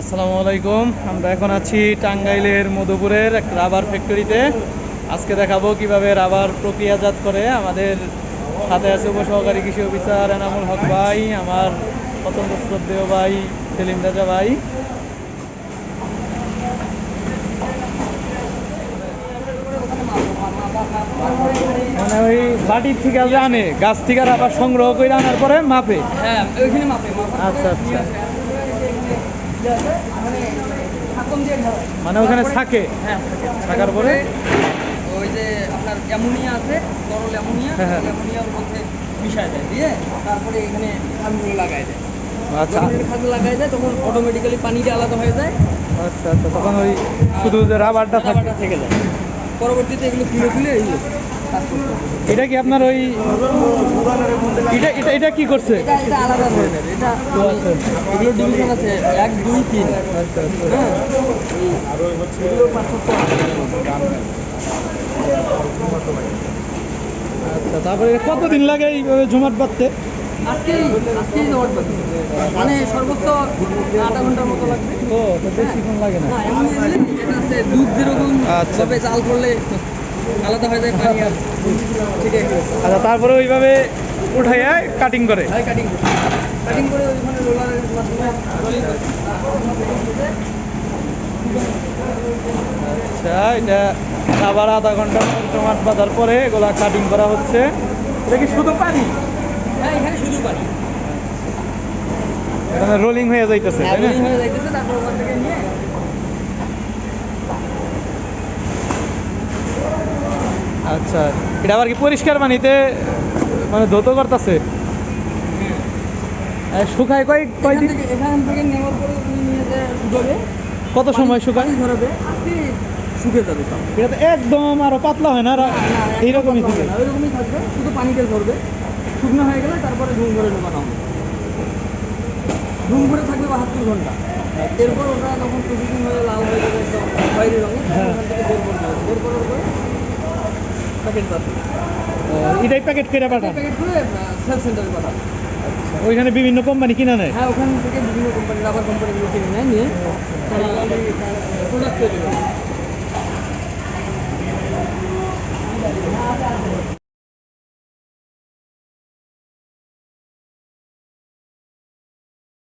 আসসালামু আলাইকুম। আমরা এখন আছি টাঙ্গাইলের মধুপুরের এক রাবার ফ্যাক্টরিতে। আজকে দেখাবো কীভাবে রাবার প্রক্রিয়াজাত করে। আমাদের সাথে আছে উপসহকারী কৃষি অফিসার এনামুল হক ভাই আমার অত্যন্ত শ্রদ্ধেয় ভাই সেলিম রাজা ভাই। মানে ওই বাটির থেকে আনে গাছ থেকে রাবার সংগ্রহ করে আনার পরে মাপে? হ্যাঁ ওইখানে মাপে। আচ্ছা আচ্ছা। মানে মানে ওখানে থাকে? হ্যাঁ থাকার পরে? ওই যে আপনার অ্যামোনিয়া আছে তরল অ্যামোনিয়া হ্যাঁ, হ্যাঁ। অ্যামোনিয়ার মধ্যে মিশায় দেয় দিয়ে তারপরে এখানে খাদগুলো লাগাই দেয়। আচ্ছা। খাদ লাগাই দেয় তখন অটোমেটিক্যালি পানিটা আলাদা হয়ে যায়। আচ্ছা আচ্ছা তখন ওই শুধু যে রাবারটা থাকে। রাবারটা থেকে যায়। পরবর্তীতে এগুলো খুলে খুলে এই এটা কি আপনার ওই এটা এটা এটা কি করছে এটা এটা আলাদা ধরনের এটা। এগুলো ডিভিশন আছে এক দুই তিন আচ্ছা আচ্ছা হ্যাঁ। আচ্ছা তারপরে কতদিন লাগে এইভাবে জমাট বাঁধতে আজকেই আজকেই জমাট বাঁধবে মানে সর্বোচ্চ আধা ঘণ্টার মতো লাগবে ও বেশিক্ষণ লাগে না এমন আছে দুধ যেরকম আচ্ছা। চাল করলে আলাদা হয়ে যায় পানি আর ঠিক আছে আচ্ছা তারপরে ওইভাবে উঠাইয়া কাটিং করে? ভাই কাটিং কাটিং করে ওইখানে রোলারের মাধ্যমে রোলিং আচ্ছা এটা আবার আধা ঘণ্টা জমাট বাঁধার পরে এগুলা কাটিং করা হচ্ছে। এটা কি শুধু পানি? হ্যাঁ এখানে শুধু পানি। রোলিং হয়ে যাইতেছে হ্যাঁ তাই না? রোলিং হয়ে যাইতেছে তারপর ওখান থেকে নিয়ে আচ্ছা এটা আবার কি পরিষ্কার পানিতে মানে ধৌত করতেছে? শুকায় কয় কয়দিন থেকে এখান থেকে নেওয়ার পরে তুমি নিয়ে যে শুকাবে কত সময় শুকায়? ধরাবে আজকে যাবে এটা তো একদম আরও পাতলা হয় না? এইরকমই থাকে। ওইরকমই থাকবে শুধু পানিতে ধরবে। শুকনো হয়ে গেলে তারপরে ধুম করে ঢোকানো হবে। ধুম করে থাকবে বাহাত্তর ঘণ্টা। এরপর ওটা যখন প্রসেসিং হয়ে লাল হয়ে যাবে একদম রঙের তখন হ্যাঁ। বের হবে বের করার পরে প্যাকেট এটাই প্যাকেট করে পাঠান। প্যাকেট করে সেলফ সেন্টারে পাঠাবে ওইখানে বিভিন্ন কোম্পানি কিনা নেয়? হ্যাঁ ওখান থেকে বিভিন্ন কোম্পানি রাবার কোম্পানিগুলো কিনে নেয় নিয়ে প্রোডাক্ট তৈরি করে।